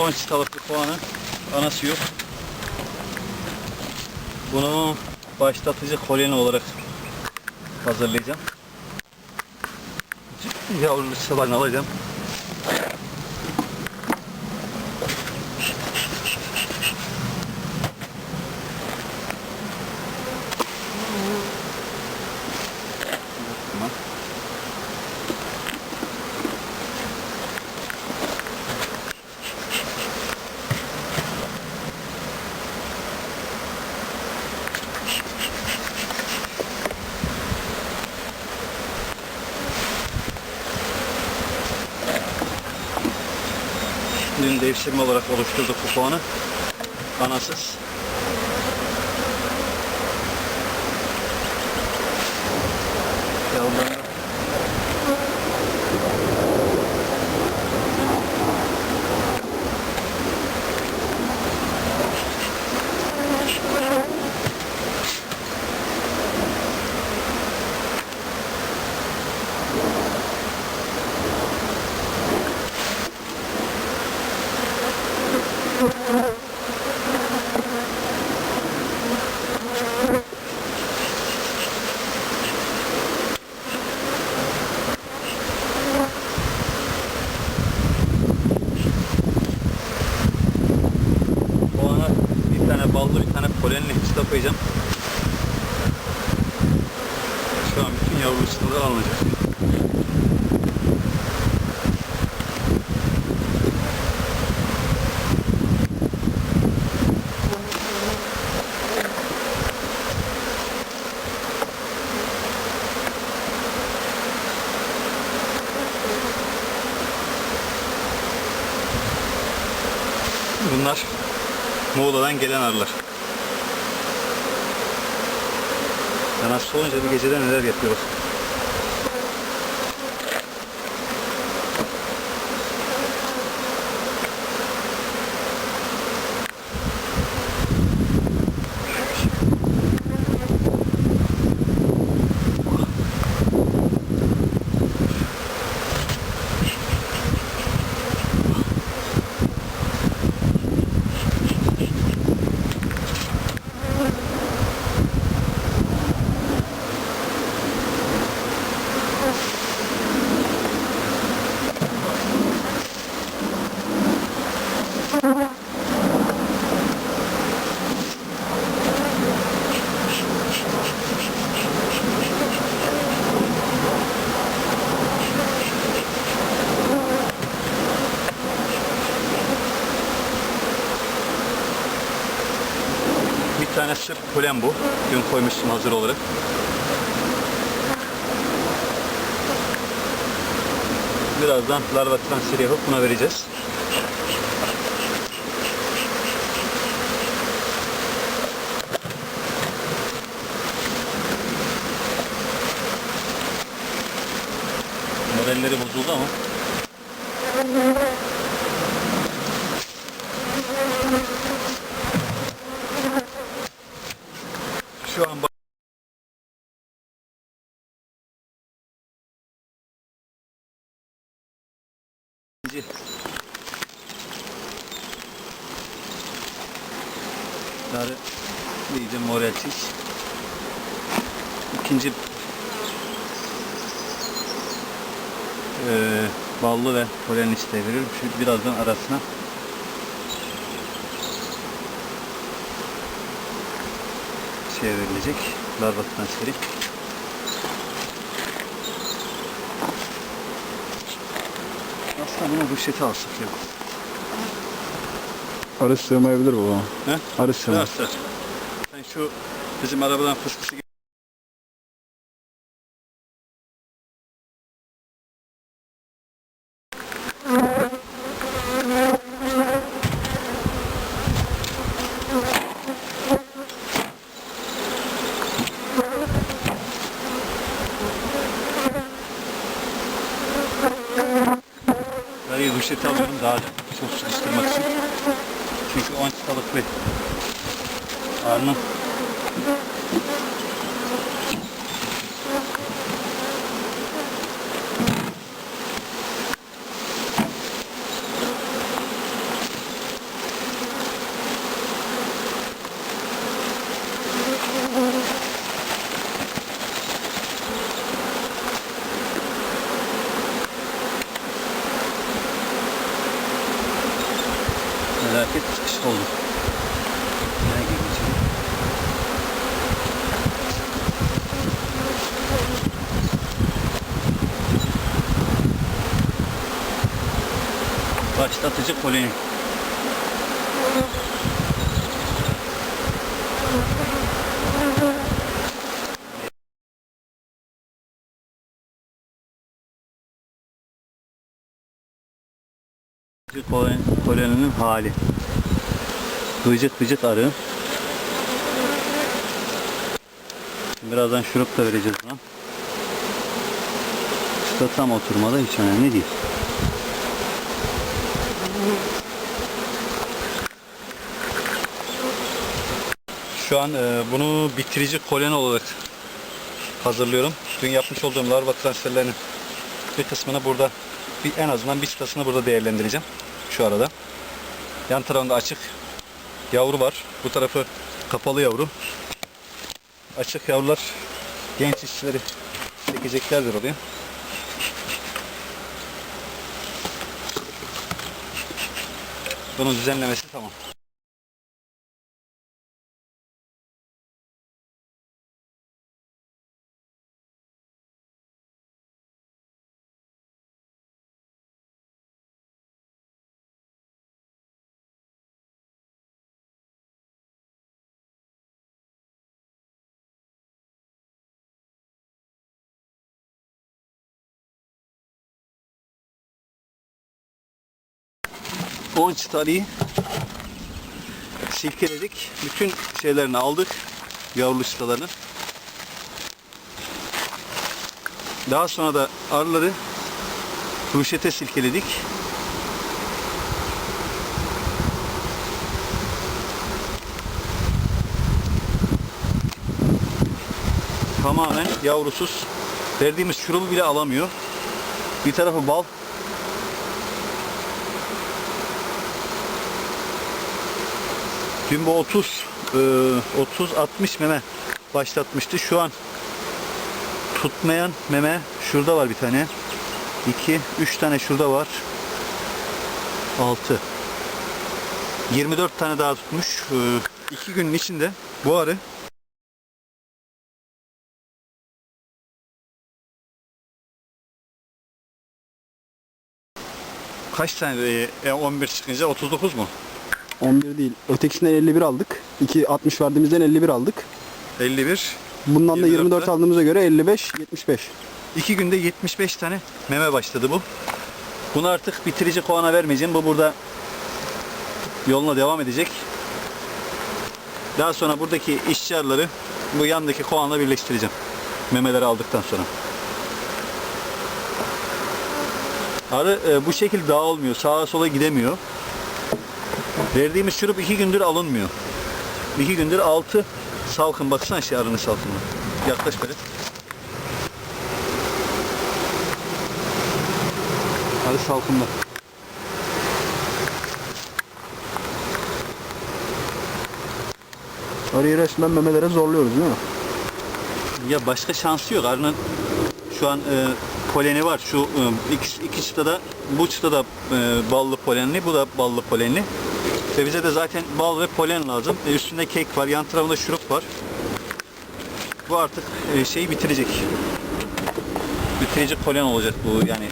10 çıtalık bir kovanın anası yok. Bunu başlatıcı koloni olarak hazırlayacağım. Yavru çıtalarını alacağım. Dün devşirme olarak oluşturduk bu kovanı. Anasız. Yavrularını Kovana bir tane polenli çıta koyacağım. Şu an bütün yavru çıtalar alınacak. Bunlar Muğla'dan gelen arılar. Hasta olunca bir gecede neler yapıyoruz. Bir tane sırf polen bu. Dün koymuştum hazır olarak. Birazdan larva transferi yapıp buna vereceğiz. Modelleri bozuldu ama şu an. Sarı iyice morelsiz. İkinci eee ballı ve polen. Şu birazdan arasına şey verilecek. Larva transferi. Aslında bunu rüşveti alsak ya. Arı sığmayabilir baba. He? Arı sığar. Sen şu bizim arabadan fıskısı Rüşveti alıyorum daha çok sıkıştırmak için. Çünkü 10 çıtalık bir arının Felaket çıkış oldu. Nereye geçelim? Başlatıcı. Koloni, koloninin hali. Gıcık gıcık arı. Birazdan şurup da vereceğiz buna. Usta tam oturmada hiç önemli değil. Şu an e, bunu bitirici koloni olarak hazırlıyorum. Dün yapmış olduğum larva transferlerinin bir kısmını burada bir, en azından bir çıtasını burada değerlendireceğim. Şu arada. Yan tarafında açık yavru var. Bu tarafı kapalı yavru. Açık yavrular genç işçileri çekeceklerdir oraya. Bunun düzenlemesi tamam. On çıtarıyı silkeledik. Bütün şeylerini aldık. Yavrulu çıtalarını. Daha sonra da arıları ruşete silkeledik. Tamamen yavrusuz. Verdiğimiz şurubu bile alamıyor. Bir tarafı bal, Dün bu 30 30 60 meme başlatmıştı. Şu an tutmayan meme şurada var bir tane. 2 3 tane şurada var. 6 24 tane daha tutmuş. 2 günün içinde bu arı kaç tane e, 11 çıkınca 39 mu? 11 değil. Ötekisinden 51 aldık. 2 60 verdiğimizden 51 aldık. 51 Bundan da 24'te. 24 aldığımıza göre 55 75. 2 günde 75 tane meme başladı bu. Bunu artık bitirici kovana vermeyeceğim. Bu burada yoluna devam edecek. Daha sonra buradaki işçi arıları bu yandaki kovanla birleştireceğim. Memeleri aldıktan sonra. Arı e, bu şekilde dağılmıyor. Sağa sola gidemiyor. Verdiğimiz şurup 2 gündür alınmıyor. 2 gündür altı salkım. Baksana şey arının salkımına. Yaklaş böyle. Arı salkımda. Arıyı resmen memelere zorluyoruz değil mi? Ya başka şansı yok. Arının şu an e, poleni var. Şu e, iki, iki çıtada bu çıtada e, ballı polenli, bu da ballı polenli. Ve bize de zaten bal ve polen lazım. E, üstünde kek var, yan tarafında şurup var. Bu artık e, şeyi bitirecek. Bitirici polen olacak bu yani